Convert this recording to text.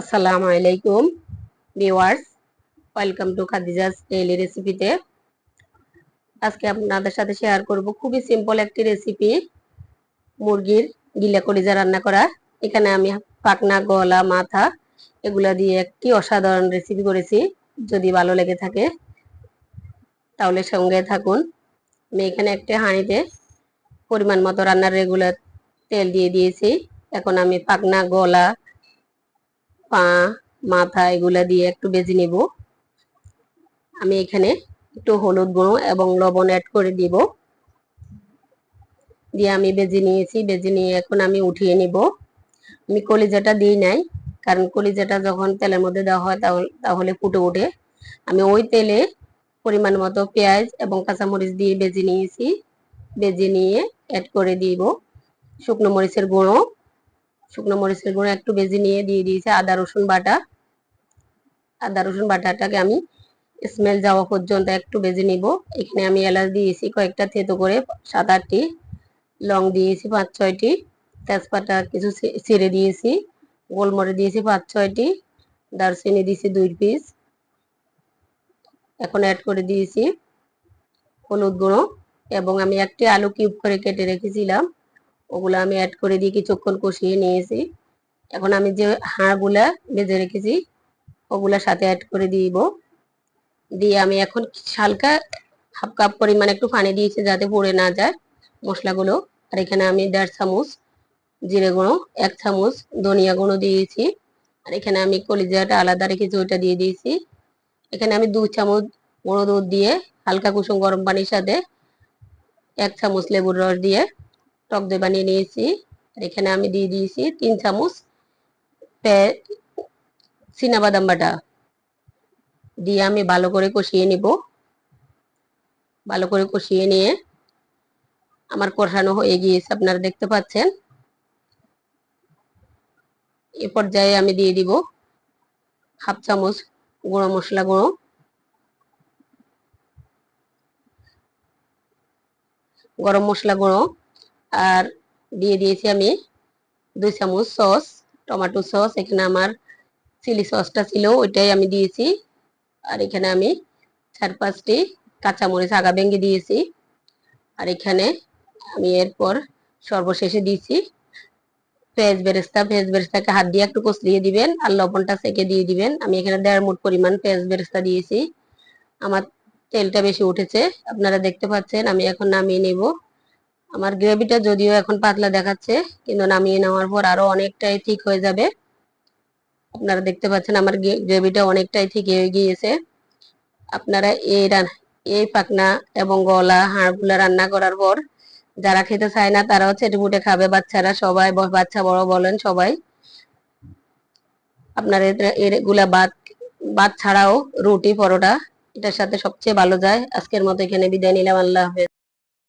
আসসালামু আলাইকুম viewers welcome to Khadija's daily রেসিপিতে আজকে আপনাদের সাথে শেয়ার করব খুবই সিম্পল একটি রেসিপি মুরগির গিলা কলিজা রান্না করা। এখানে আমি পাকনা গলা, মাথা, এগুলা দিয়ে একটি অসাধারণ রেসিপি করেছি। যদি ভালো লেগে থাকে, তাহলে সঙ্গে থাকুন। আমি এখানে একটি হাঁড়িতে পরিমাণ মতো রান্নার রেগুলার তেল দিয়ে দিয়েছি। এখন আমি পাকনা গলা পা, মাথা এগুলা দিয়ে একটু বেজে নিব। আমি এখানে একটু হলুদ গুঁড়ো এবং লবণ অ্যাড করে দিব। দিয়ে আমি বেজে নিয়েছি, বেজে নিয়ে এখন আমি উঠিয়ে নিব। আমি কলিজাটা দিই নাই, কারণ কলিজাটা যখন তেলের মধ্যে দেওয়া হয় তাহলে তাহলে ফুটে ওঠে। আমি ওই তেলে পরিমাণ মতো পেঁয়াজ এবং কাঁচামরিচ দিয়ে বেজে নিয়েছি। বেজে নিয়ে অ্যাড করে দিব। শুকনো মরিচের গুঁড়ো। শুকনো মরিচের গুঁড়ো একটু বেজে নিয়ে দিয়ে দিয়েছি, আদা, রসুন বাটা। আদা, রসুন বাটাটাকে আমি স্মেল যাওয়া পর্যন্ত একটু বেজে নিব। এখানে আমি এলাচ দিয়েছি কয়েকটা থেতো করে, সাত আটটি। লং দিয়েছি পাঁচ ছয়টি। তেজপাতা কিছু ছিঁড়ে দিয়েছি। গোলমরে দিয়েছি পাঁচ ছয়টি। দারচিনি দিয়েছি দুই পিস। এখন অ্যাড করে দিয়েছি হলুদ গুঁড়ো এবং আমি একটি আলু কিউব করে কেটে রেখেছিলাম। ওগুলো আমি অ্যাড করে দিয়ে কিছুক্ষণ কষিয়ে নিয়েছি। এখন আমি যে হাড়গুলা ভেজে রেখেছি, ওগুলা সাথে অ্যাড করে দিব। দিয়ে আমি এখন হালকা হাফ কাপ পরিমাণ একটু পানি দিয়েছি যাতে পড়ে না যায় মশলাগুলো। আর এখানে আমি দেড় চামচ জিরে গুঁড়ো, এক চামচ ধনিয়া গুঁড়ো দিয়েছি। আর এখানে আমি কলিজাটা আলাদা রেখেছি ওইটা দিয়ে দিয়েছি। এখানে আমি দু চামচ গুঁড়ো দুধ দিয়ে হালকা কুসুম গরম পানির সাথে এক চামচ লেবুর রস দিয়ে টক দই বানিয়ে নিয়েছি। আর এখানে আমি দিয়ে দিয়েছি তিন চামচ বাদাম বাটা। দিয়ে আমি ভালো করে কষিয়ে নিব। ভালো করে কষিয়ে নিয়ে আমার কষানো হয়ে গিয়েছে, আপনারা দেখতে পাচ্ছেন। এ পর্যায়ে আমি দিয়ে দিব হাফ চামচ গুঁড়ো মশলা গুঁড়ো। গরম মশলা গুঁড়ো। আর দিয়ে দিয়েছি আমি দুই চামচ সস, টমেটো সস, এখানে আমার চিলি সসটা ছিল, ওইটাই আমি দিয়েছি। আর এখানে আমি চার পাঁচটি কাঁচামরিচ আগা ভেঙে দিয়েছি। আর এখানে আমি এরপর সর্বশেষে দিয়েছি পেঁয়াজ বেরেস্তা। পেঁয়াজ বেরেস্তাকে হাত দিয়ে একটু কষলিয়ে দিবেন আর লবণটা সেকে দিয়ে দিবেন। আমি এখানে দেড় মুঠ পরিমাণ পেঁয়াজ বেরেস্তা দিয়েছি। আমার তেলটা বেশি উঠেছে, আপনারা দেখতে পাচ্ছেন, আমি এখন নামিয়ে নেব। আমার গ্রেভিটা যদিও এখন পাতলা দেখাচ্ছে, কিন্তু নামিয়ে নেওয়ার পর আরও অনেকটাই ঠিক হয়ে যাবে। আপনারা দেখতে পাচ্ছেন আমার গ্রেভিটা অনেকটাই ঠিক হয়ে গিয়েছে। আপনারা এই এই পাকনা এবং গলা, হাড়গুলা রান্না করার পর যারা খেতে চায় না, তারাও চেটে খাবে। বাচ্চারা সবাই বাচ্চা বড় বলেন সবাই। আপনার এগুলা ভাত ভাত ছাড়াও রুটি, পরোটা, এটার সাথে সবচেয়ে ভালো যায়। আজকের মতো এখানে বিদায় নিলাম। আল্লাহ হাফেজ।